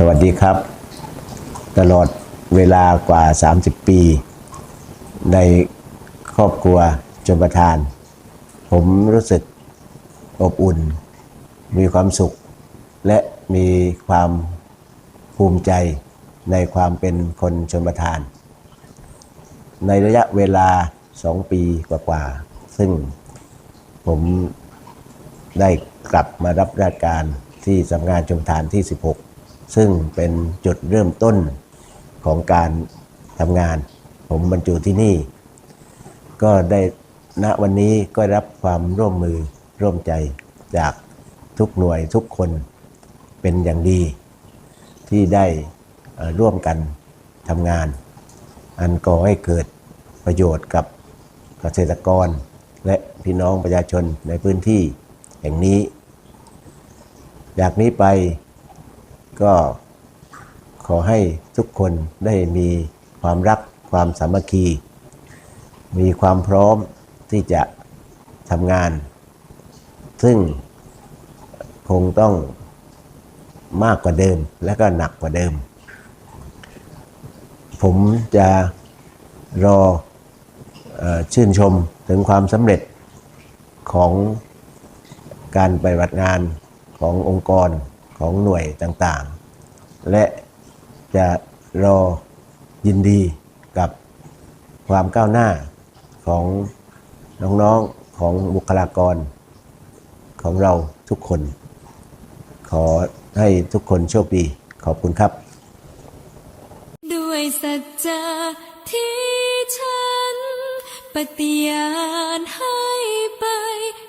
สวัสดีครับ ตลอดเวลากว่า 30 ปี ในครอบครัวชนประทาน ผมรู้สึกอบอุ่น มีความสุข และมีความภูมิใจในความเป็นคนชนประทาน ในระยะเวลา 2 ปีกว่าๆ ซึ่งผมได้กลับมารับราชการที่สำนักงานชมทานที่ 16 ซึ่งเป็นจุดเริ่มต้นของการทำงาน ผมบรรจุที่นี่ ก็ได้ณวันนี้ก็รับความร่วมมือร่วมใจจากทุกหน่วยทุกคนเป็นอย่างดี ที่ได้ร่วมกันทำงาน อันก่อให้เกิดประโยชน์กับเกษตรกร และพี่น้องประชาชนในพื้นที่แห่งนี้ จากนี้ไป ก็ขอให้ทุกคนได้มีความรักความสามัคคี มีความพร้อมที่จะทำงาน ซึ่งคงต้องมากกว่าเดิมและก็หนักกว่าเดิม ผมจะรออชื่นชมถึงความสำเร็จของการปฏิบัติงานขององค์กร ของหน่วยต่างๆ และจะรอยินดีกับความก้าวหน้าของน้องๆของบุคลากรของเราทุกคน ขอให้ทุกคนโชคดี ขอบคุณครับ ด้วยสัจจะที่ฉันปฏิญาณให้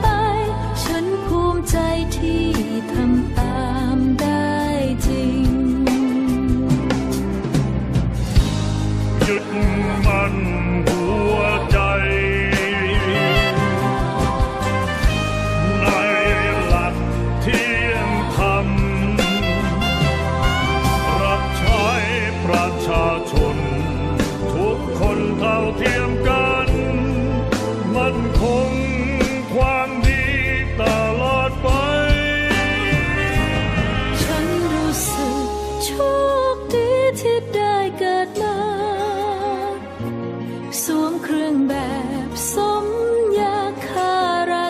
ไป ฉันภูมิใจที่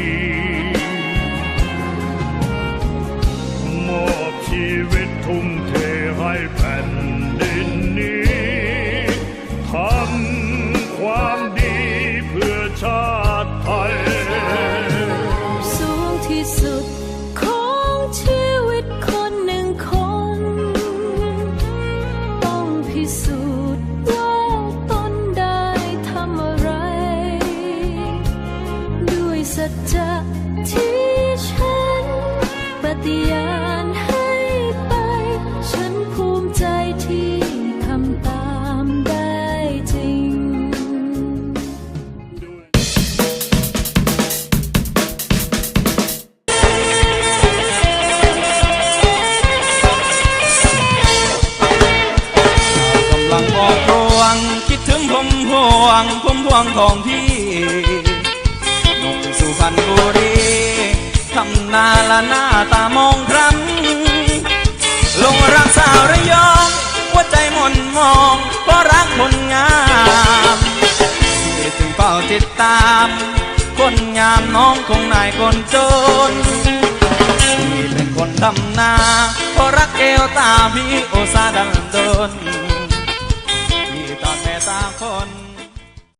ี วงของพี่หนุ่มสุพรรณบุรีทำนาละหน้าตามองครั้ลงรักสาวระยองหัวใจมนมองเพราะรักคนงามที่ถึงเฝ้าติดตาม คนงามน้องคงนายคนจนพี่เป็นคนทำนาเพราะรักเอวตาพี่โอซาดันดนพี่ตอนแม่ตาคน